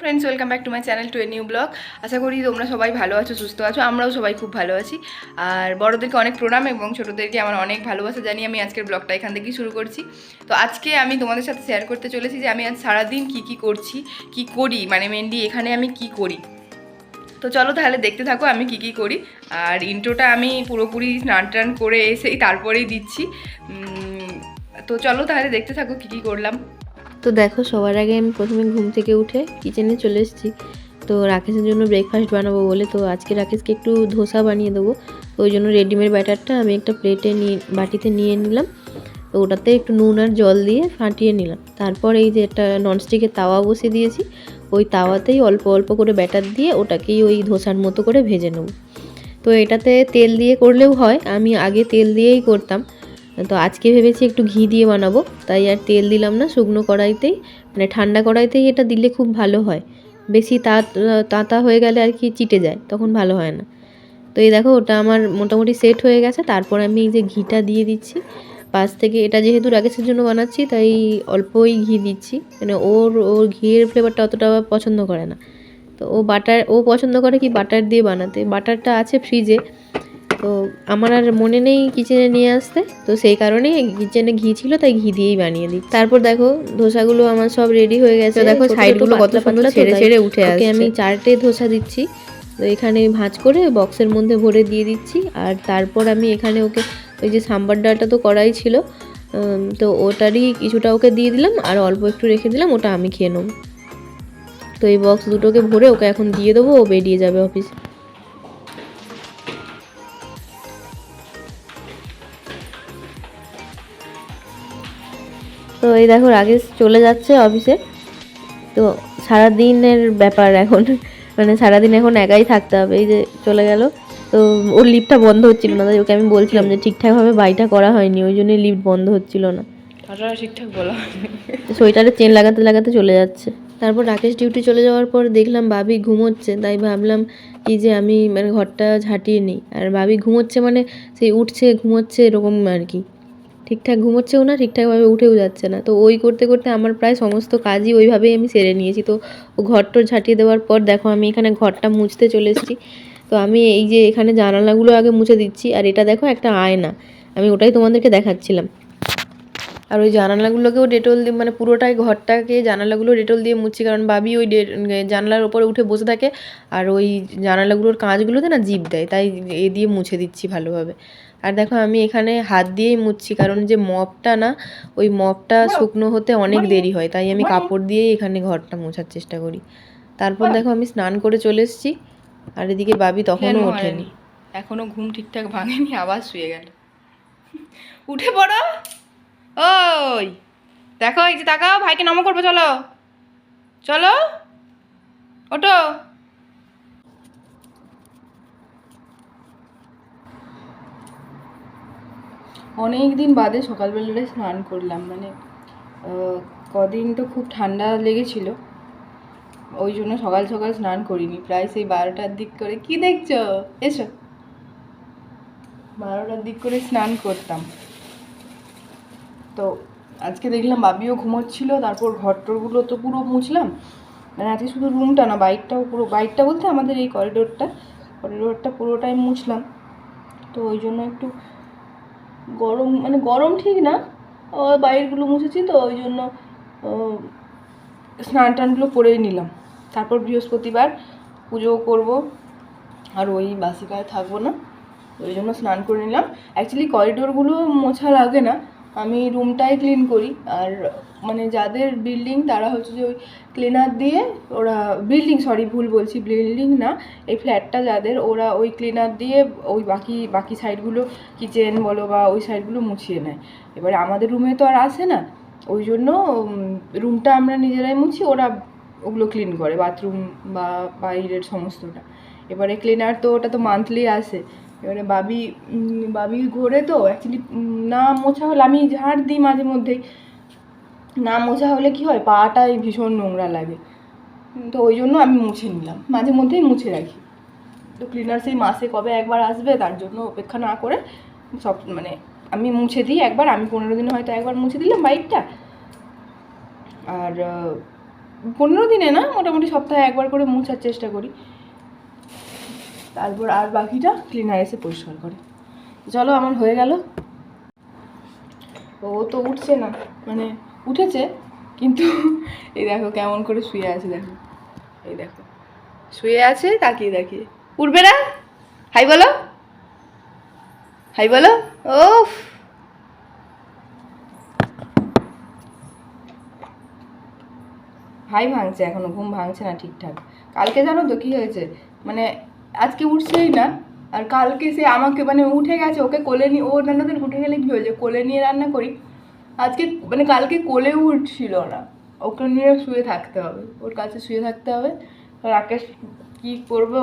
Friends welcome back to my channel to a new blog আশা করি তোমরা সবাই ভালো আছো, সুস্থ আছো, আমরাও সবাই খুব ভালো আছি। আর বড়োদেরকে অনেক প্রণাম এবং ছোটোদেরকে আমার অনেক ভালোবাসা জানিয়ে আমি আজকের ব্লগটা এখান থেকেই শুরু করছি। তো আজকে আমি তোমাদের সাথে শেয়ার করতে চলেছি যে আমি আজ সারাদিন কি কি করছি, কি করি মানে মেনলি এখানে আমি কি করি। তো চলো তাহলে দেখতে থাকো আমি কি কি করি। আর ইন্ট্রোটা আমি পুরোপুরি স্নান টান করে এসেই তারপরেই দিচ্ছি। তো চলো তাহলে দেখতে থাকো কি কি করলাম। তো দেখো, সবার আগে আমি প্রথমে ঘুম থেকে উঠে কিচেনে চলে এসেছি। তো রাকেশের জন্য ব্রেকফাস্ট বানাবো বলে, তো আজকে রাকেশকে একটু ধোসা বানিয়ে দেবো। তো ওই জন্য রেডিমেড ব্যাটারটা আমি একটা প্লেটে নিয়ে, বাটিতে নিয়ে নিলাম। তো ওটাতে একটু নুন আর জল দিয়ে ফাটিয়ে নিলাম। তারপর এই যে একটা ননস্টিকের তাওয়া বসিয়ে দিয়েছি। ওই তাওয়াতেই অল্প অল্প করে ব্যাটার দিয়ে ওটাকেই ওই ধোসার মতো করে ভেজে নেব। তো এটাতে তেল দিয়ে করলেও হয়, আমি আগে তেল দিয়েই করতাম। তো আজকে ভেবেছি একটু ঘি দিয়ে বানাবো। তাই আর তেল দিলাম না শুকনো কড়াইতেই। মানে ঠান্ডা কড়াইতেই এটা দিলে খুব ভালো হয়। বেশি তাঁতা হয়ে গেলে আর কি চিটে যায়, তখন ভালো হয় না। তো এই দেখো, ওটা আমার মোটামুটি সেট হয়ে গেছে। তারপর আমি এই যে ঘিটা দিয়ে দিচ্ছি। পাশ থেকে, এটা যেহেতু রাকেশের জন্য বানাচ্ছি, তাই অল্পই ঘি দিচ্ছি। মানে ওর ওর ঘিয়ের ফ্লেভারটা অতটা পছন্দ করে না। তো ও বাটার, ও পছন্দ করে কি বাটার দিয়ে বানাতে। বাটারটা আছে ফ্রিজে তো আমার আর মনে নেই কিচেনে নিয়ে আসতে। তো সেই কারণেই কিচেনে ঘি ছিল তাই ঘি দিয়েই বানিয়ে দিই। তারপর দেখো ধোসাগুলো আমার সব রেডি হয়ে গেছে। দেখো সাইডগুলো কত সুন্দর ছেড়ে ছেড়ে উঠে আসছে আমি আমি চারটে ধোসা দিচ্ছি। তো এখানে ভাঁজ করে বক্সের মধ্যে ভরে দিয়ে দিচ্ছি। আর তারপর আমি এখানে ওকে ওই যে সাম্বার ডালটা তো করাই ছিল তো ওটারই কিছুটা ওকে দিয়ে দিলাম। আর অল্প একটু রেখে দিলাম ওটা আমি খেয়ে নেব। তো এই বক্স দুটোকে ভরে ওকে এখন দিয়ে দেবো ও বেরিয়ে যাবে অফিসে তো এই দেখো রাকেশ চলে যাচ্ছে অফিসে তো সারাদিনের ব্যাপার এখন। মানে সারাদিন এখন একাই থাকতে হবে এই যে চলে গেল। তো ওর লিফটটা বন্ধ হচ্ছিল না তাই ওকে আমি বলছিলাম যে ঠিকঠাকভাবে বাড়িটা করা হয়নি ওই জন্যই লিফট বন্ধ হচ্ছিল না। কথাটা ঠিকঠাক বলা। সোয়েটারে চেন লাগাতে লাগাতে চলে যাচ্ছে। তারপর রাকেশ ডিউটি চলে যাওয়ার পর দেখলাম ভাবি ঘুমোচ্ছে তাই ভাবলাম কি যে আমি মানে ঘরটা ঝাঁটিয়ে নিই। আর ভাবি ঘুমোচ্ছে মানে সেই উঠছে ঘুমোচ্ছে এরকম আর কি। ঠিকঠাক ঘুমোচ্ছেও না ঠিকঠাকভাবে উঠেও যাচ্ছে না। তো ওই করতে করতে আমার প্রায় সমস্ত কাজই ওইভাবেই আমি সেরে নিয়েছি। তো ঘরটর ঝাঁটিয়ে দেওয়ার পর দেখো আমি এখানে ঘরটা মুছতে চলে এসেছি। তো আমি এই যে এখানে জানালাগুলো আগে মুছে দিচ্ছি, আর এটা দেখো একটা আয়না। আমি ওটাই তোমাদেরকে দেখাচ্ছিলাম। আর ওই জানালাগুলোকেও ডেটল দিয়ে মানে পুরোটাই ঘরটাকে জানালাগুলো ডেটল দিয়ে মুছছি কারণ বাবি ওই জানালার ওপরে উঠে বসে থাকে, আর ওই জানালাগুলোর কাঁচগুলোতে না জিপ দেয়, তাই এ দিয়ে মুছে দিচ্ছি ভালোভাবে। আর দেখো আমি এখানে হাত দিয়েই মুছছি কারণ যে মপটা না ওই মপটা শুকনো হতে অনেক দেরি হয় তাই আমি কাপড় দিয়েই এখানে ঘরটা মোছার চেষ্টা করি। তারপর দেখো আমি স্নান করে চলে এসেছি আর এদিকে বাবি তখনও ওঠেনি। এখনও ঘুম ঠিকঠাক ভাঙেনি আবার শুয়ে গেল। উঠে পড়ো! ওই! দেখো এই যে তাকাও ভাইকে নম করব চলো। চলো! ওটো অনেক দিন বাদে সকালবেলাটায় স্নান করলাম মানে কদিন তো খুব ঠান্ডা লেগেছিল, ওই জন্য সকাল সকাল স্নান করিনি, প্রায় সেই বারোটার দিক করে, কি দেখছ? এসো। বারোটার দিক করে স্নান করতাম। তো, আজকে দেখলাম বাবিও ঘুমোচ্ছিল, তারপর ঘরটরগুলো তো পুরো মুছলাম মানে আজকে শুধু রুমটা না বাইকটাও পুরো বাইকটা বলতে আমাদের এই করিডোরটা করিডোরটা পুরোটাই মুছলাম, তো ওই জন্য একটু গরম মানে গরম ঠিক না বাইরগুলো মুছেছি তো, ওই জন্য স্নান টানগুলো করেই নিলাম। তারপর বৃহস্পতিবার পুজো করব, আর ওই বাসি গায়ে থাকব না, ওই জন্য স্নান করে নিলাম। অ্যাকচুয়ালি করিডোরগুলো মোছা লাগে না, আমি রুমটাই ক্লিন করি, আর মানে যাদের বিল্ডিং তারা হচ্ছে যে ওই ক্লিনার দিয়ে ওরা বিল্ডিং সরি ভুল বলছি বিল্ডিং না, এই ফ্ল্যাটটা যাদের, ওরা ওই ক্লিনার দিয়ে ওই বাকি বাকি সাইডগুলো কিচেন বলো বা ওই সাইডগুলো মুছিয়ে নেয়। এবারে আমাদের রুমে তো আর আসে না, ওই জন্য রুমটা আমরা নিজেরাই মুছি, ওরা ওগুলো ক্লিন করে বাথরুম বা বাইরের সমস্তটা। এবারে ক্লিনার তো ওটা তো মান্থলি আসে। এবারে বাবি বাবি ঘরে তো অ্যাকচুয়ালি না মোছা হলে আমি ঝাড় দিই মাঝে মধ্যেই। না মোছা হলে কি হয় পাটাই ভীষণ নোংরা লাগে। তো ওই জন্য আমি মুছে নিলাম। মাঝে মধ্যেই মুছে রাখি। তো ক্লিনার সেই মাসে কবে একবার আসবে, তার জন্য অপেক্ষা না করে সব মানে আমি মুছে দিই একবার। আমি পনেরো দিনে হয়তো একবার মুছে দিলাম বাইকটা। আর পনেরো দিনে না, মোটামুটি সপ্তাহে একবার করে মুছার চেষ্টা করি। তারপর আর বাকিটা ক্লিনার এসে পরিষ্কার করে। চলো, আমার হয়ে গেল। ও তো উঠছে না মানে উঠেছে, কিন্তু এই দেখো কেমন করে শুয়ে আছে, দেখো। এই দেখো। শুয়ে আছে, তাকিয়ে তাকিয়ে। উঠবে না? হাই বলো। হাই বলো। ও হাই ভাঙছে এখনও, ঘুম ভাঙছে না ঠিকঠাক। কালকে জানো তো কি হয়েছে? মানে আজকে উঠছেই না, আর কালকে সে আমাকে মানে উঠে গেছে, ওকে কোলে নিয়ে, ও রান্নাদের উঠে গেলে কী হয়েছে? কোলে নিয়ে রান্না করি আজকে মানে কালকে কোলে উঠছিল না। ওকে নিয়ে শুয়ে থাকতে হবে। ওর কাছে শুয়ে থাকতে হবে। রাকেশ কী করব?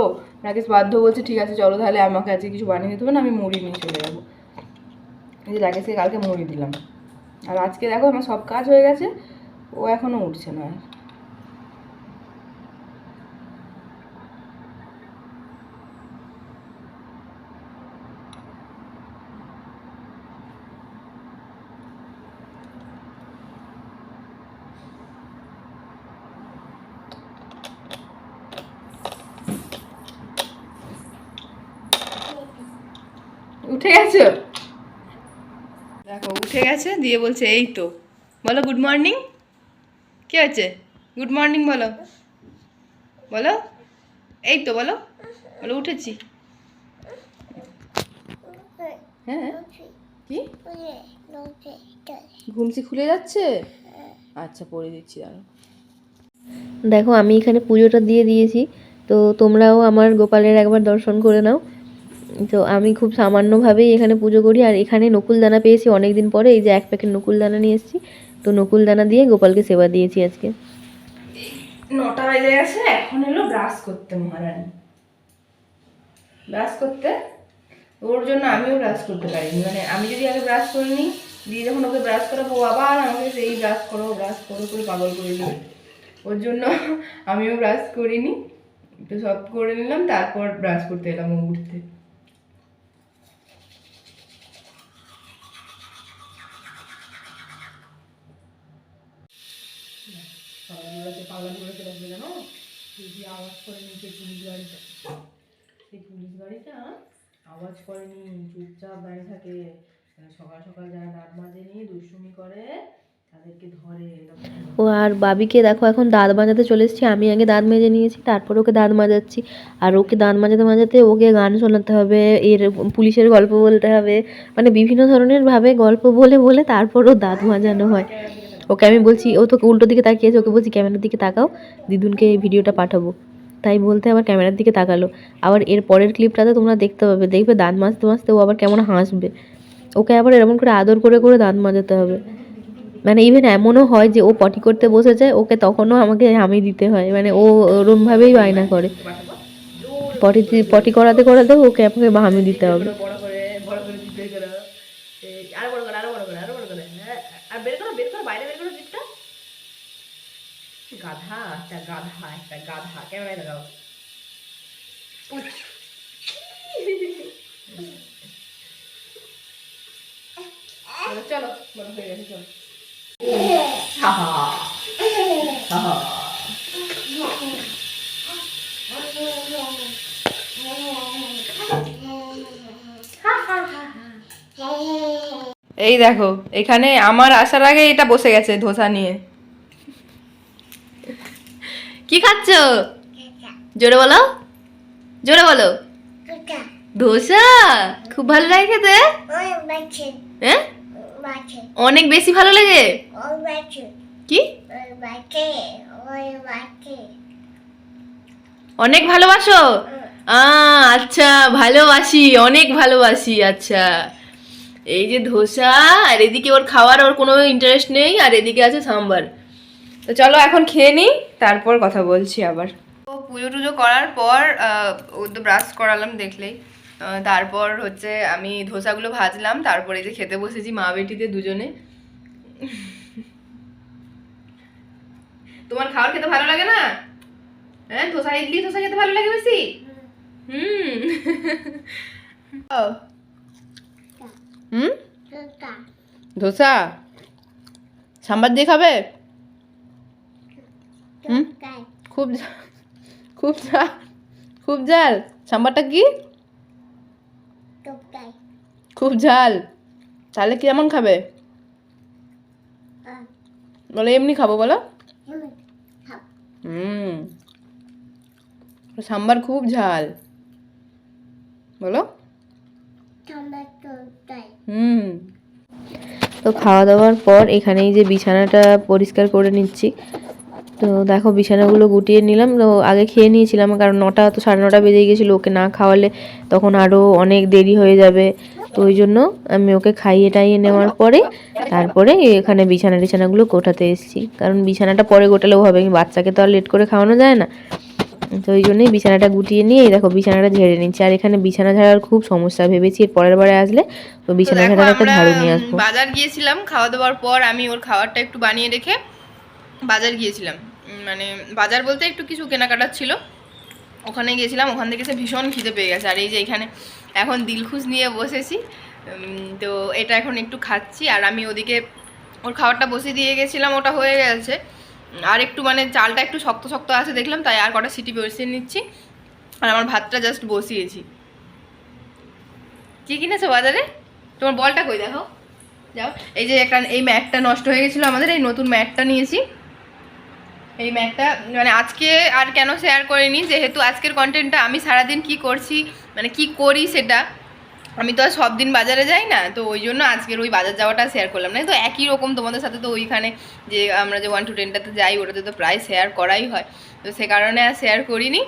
রাকেশ বাধ্য বলছে, ঠিক আছে, চলো তাহলে আমাকে আজকে কিছু বানিয়ে দিতে হবে না, আমি মুড়ি নিয়ে চলে যাব। এই যে রাকেশকে কালকে মুড়ি দিলাম। আর আজকে দেখো আমার সব কাজ হয়ে গেছে। ও এখনও উঠছে না আর উঠে গেছো? দেখো উঠে গেছে দিয়ে বলছে এই তো। বলো গুড মর্নিং কি হয়েছে? গুড মর্নিং বলো। বলো এই তো বলো। বলো উঠেছি। হ্যাঁ। কি? ঘুমসি খুলে যাচ্ছে? আচ্ছা পরে দিচ্ছি দাঁড়ো দেখো আমি এখানে পুজোটা দিয়ে দিয়েছি। তো তোমরাও আমার গোপালের একবার দর্শন করে নাও। তো আমি খুব সামান্যভাবেই এখানে পুজো করি। আর এখানে নকুলদানা পেয়েছি অনেক দিন পরে। এই যে এক প্যাকেট নকুলদানা নিয়ে এসেছি। তো নকুলদানা দিয়ে গোপালকে সেবা দিয়েছি আজকে। নটা বেজে গেছে, এখন এলো ব্রাশ করতে মহারানী। ব্রাশ করতে? ওর জন্য আমিও ব্রাশ করতে পারিনি। মানে আমি যদি আগে ব্রাশ করে নিই, দিয়ে যখন ওকে ব্রাশ করাবো আবার আমাকে সেই ব্রাশ করো ব্রাশ করো, করে পাগল করে দেবে। ওর জন্য আমিও ব্রাশ করিনি। তো সব করে নিলাম, তারপর ব্রাশ করতে এলাম উঠতে সকালবেলাতে পাগলা করে আসবে জানো? সেই যে আওয়াজ করে নিচে পুলিশ গাড়িটা সেই পুলিশ গাড়িটা আওয়াজ করেনি, চুপচাপ দাঁড়িয়ে থাকে। সকাল সকাল যারা দাঁত মাজে নিয়ে দুষ্টুমি করে ও আর বাবিকে দেখো, এখন দাঁত মাজাতে চলে এসেছি। আমি আগে দাঁত মেজে নিয়েছি, তারপর ওকে দাঁত মাজাচ্ছি। আর ওকে দাঁত মাজাতে মাজাতে ওকে গান শোনাতে হবে, এর পুলিশের গল্প বলতে হবে। মানে বিভিন্ন ধরনের ভাবে গল্প বলে বলে তারপর ও দাঁত মাজানো হয়। ওকে আমি বলছি, ও তোকে উল্টো দিকে তাকিয়েছে, ওকে বলছি, ক্যামেরার দিকে তাকাও, দিদুনকে এই ভিডিওটা পাঠাবো। তাই বলতে আবার ক্যামেরার দিকে তাকালো। আবার এর পরের ক্লিপটাতে তোমরা দেখতে পাবে, দেখবে দাঁত মাজতে মাজতে ও আবার কেমন হাসবে। ওকে আবার এরকম করে আদর করে করে দাঁত মাজাতে হবে। মানে ইভেন এমনও হয় যে ও পটি করতে বসে যায় ওকে তখনও আমাকে হামি দিতে হয়। মানে ও ওরমভাবেই বায়না করে। পটি পটি করাতে করাতে ওকে আমাকে হামি দিতে হবে বড় করে বড় করে জিপ বের করো এই, আরও বড় করে আরও বড় করে আরও বড় করে হ্যাঁ আর বের করো বের করো বাইরে বের করো জিপটা গাধা একটা গাধা একটা গাধা ক্যামেরায় লাগাও। চলো, বড় হয়ে গেছে চলো। হা হা হা হা এই দেখো এখানে আমার আসার আগে এটা বসে গেছে ধোসা নিয়ে। কি খাচ্ছ? জোরে বলো। জোরে বলো। ধোসা? খুব ভালো লাগে খেতে? হ্যাঁ অনেক বেশি ভালো লাগে? কি? অনেক ভালোবাসো? আ, আচ্ছা ভালোবাসি অনেক ভালোবাসি আচ্ছা। এই যে ধোসা আর এদিকে ওর খাওয়ার ওর কোনো ইন্টারেস্ট নেই আর এদিকে আছে সাম্বার। তো চলো এখন খেয়ে নিই তারপর কথা বলছি আবার। তো পুজো টুজো করার পর তো ব্রাশ করালাম দেখলেই। তারপর হচ্ছে আমি ধোসাগুলো ভাজলাম তারপরে যে খেতে বসেছি মা বেটিতে দুজনে। তোমার খাবার খেতে ভালো লাগে না? হ্যাঁ ধোসা ইডলি ধোসা খেতে ভালো লাগে বেশি? হুম। ও। হুম? ধোসা। সাম্বার দিয়ে খাবে? খুব খুব ঝাল খুব ঝাল। সাম্বারটা কি? খুব ঝাল। তাহলে কি এমন খাবে বলো এমনি খাব বলো। হুম। সাম্বার খুব ঝাল। বলো। হুম। তো খাওয়া দাওয়ার পর এখানেই যে বিছানাটা পরিষ্কার করে নিচ্ছি। তো দেখো বিছানাগুলো গুটিয়ে নিলাম। তো আগে খেয়ে নিয়েছিলাম কারণ নটা তো সাড়ে নটা বেজে গেছিল ওকে না খাওয়ালে। তখন আরও অনেক দেরি হয়ে যাবে। তো ওই জন্য আমি ওকে খাইয়ে টাইয়ে নেওয়ার পরে তারপরে এখানে বিছানা টিছানাগুলো গোটাতে এসেছি। কারণ বিছানাটা পরে গোটালেও হবে বাচ্চাকে তো আর লেট করে খাওয়ানো যায় না। তো ওই জন্যই বিছানাটা গুটিয়ে নিয়ে এই দেখো বিছানাটা ঝেড়ে নিচ্ছি। আর এখানে বিছানা ঝাড়ার খুব সমস্যা ভেবেছি এর পরের বারে আসলে তো বিছানা ঝাড়ার একটা ঝাড়ু নিয়ে আসব। বাজার গিয়েছিলাম খাওয়া দাওয়ার পর আমি ওর খাবারটা একটু বানিয়ে রেখে বাজার গিয়েছিলাম। মানে বাজার বলতে একটু কিছু কেনাকাটার ছিল। ওখানে গিয়েছিলাম, ওখান থেকে সে ভীষণ খিদে পেয়ে গেছে। আর এই যে এখানে এখন দিলখুশ নিয়ে বসেছি তো এটা এখন একটু খাচ্ছি। আর আমি ওদিকে ওর খাবারটা বসে দিয়ে গেছিলাম, ওটা হয়ে গেছে। আর একটু মানে চালটা একটু শক্ত শক্ত আছে দেখলাম, তাই আর কটা সিটি বসিয়ে নিচ্ছি। আর আমার ভাতটা জাস্ট বসিয়েছি। কী কিনেছো বাজারে? তোমার বলটা কই? দেখো যাও। এই যে একটা, এই ম্যাটটা নষ্ট হয়ে গেছিল আমাদের, এই নতুন ম্যাটটা নিয়েছি। এই ম্যাটটা মানে আজকে আর কেন শেয়ার করিনি, যেহেতু আজকের কন্টেন্টটা আমি সারাদিন কি করছি মানে কি করি সেটা, আমি তো আর সব দিন বাজারে যাই না, তো ওই জন্য আজকের ওই বাজার যাওয়াটা শেয়ার করলাম না। তো একই রকম তোমাদের সাথে তো ওইখানে যে আমরা যে ওয়ান টু টেনটাতে যাই, ওটাতে তো প্রায় শেয়ার করাই হয়, তো সে কারণে আর শেয়ার করিনি।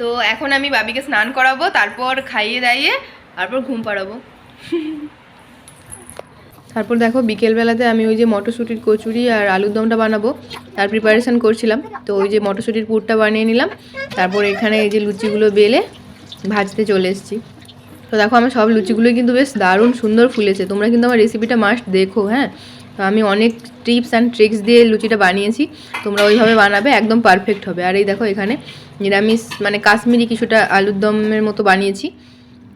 তো এখন আমি বাবিকে স্নান করাবো, তারপর খাইয়ে দাইয়ে, তারপর ঘুম পাড়াবো। তারপর দেখো বিকেলবেলাতে আমি ওই যে মটরশুঁটির কচুরি আর আলুর দমটা বানাবো, তার প্রিপারেশন করছিলাম। তো ওই যে মটরশুঁটির পুরটা বানিয়ে নিলাম, তারপর এখানে এই যে লুচিগুলো বেলে ভাজতে চলে এসেছি। তো দেখো আমার সব লুচিগুলোই কিন্তু বেশ দারুণ সুন্দর ফুলেছে, তোমরা কিন্তু আমার রেসিপিটা মাস্ট দেখো হ্যাঁ? তো আমি অনেক টিপস অ্যান্ড ট্রিক্স দিয়ে লুচিটা বানিয়েছি, তোমরা ওইভাবে বানাবে, একদম পারফেক্ট হবে। আর এই দেখো এখানে নিরামিষ মানে কাশ্মীরি কিছুটা আলুর দমের মতো বানিয়েছি,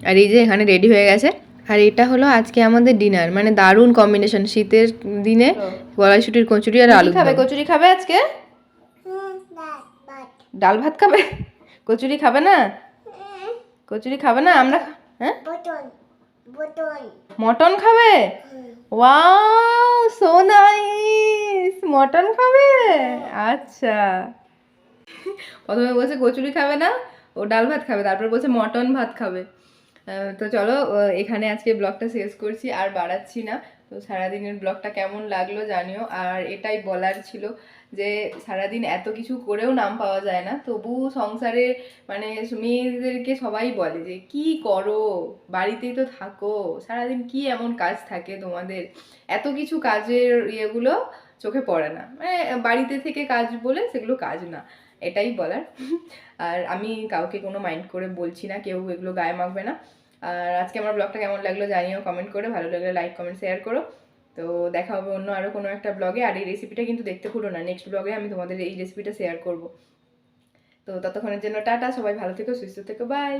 আর এই যে এখানে রেডি হয়ে গেছে। আর এটা হলো আজকে আমাদের ডিনার মানে দারুণ কম্বিনেশন শীতের দিনে কড়াইশুটির কচুরি আর আলু খাবে? কচুরি খাবে আজকে? ডাল ভাত খাবে? কচুরি খাবে না? কচুরি খাবে না? আমরা হ্যাঁ? মটন খাবে? ওয়াও সো নাইস মটন খাবে? আচ্ছা। প্রথমে বলছে কচুরি খাবে না ও ডাল ভাত খাবে তারপর বলছে মটন ভাত খাবে। তো চলো এখানে আজকে ব্লগটা শেষ করছি, আর বাড়াচ্ছি না। তো সারাদিনের ব্লগটা কেমন লাগল জানিও। আর এটাই বলার ছিল যে, সারাদিন এত কিছু করেও নাম পাওয়া যায় না। তবু সংসারে মানে মেয়েদেরকে সবাই বলে যে, কি করো? বাড়িতেই তো থাকো। সারাদিন কি এমন কাজ থাকে তোমাদের? এত কিছু কাজের ইয়েগুলো চোখে পড়ে না। মানে বাড়িতে থেকে কাজ বলে সেগুলো কাজ না। এটাই বলার। আর আমি কাউকে কোনো মাইন্ড করে বলছি না, কেউ এগুলো গায়ে মাখবে না। আর আজকে আমার ব্লগটা কেমন লাগল জানিও কমেন্ট করে, ভালো লাগলে লাইক কমেন্ট শেয়ার করো। তো দেখা হবে অন্য আরও কোনো একটা ব্লগে আর এই রেসিপিটা কিন্তু দেখতে ভুলো না নেক্সট ব্লগে আমি তোমাদের এই রেসিপিটা শেয়ার করব। তো ততক্ষণের জন্য টাটা, সবাই ভালো থেকো, সুস্থ থেকো বাই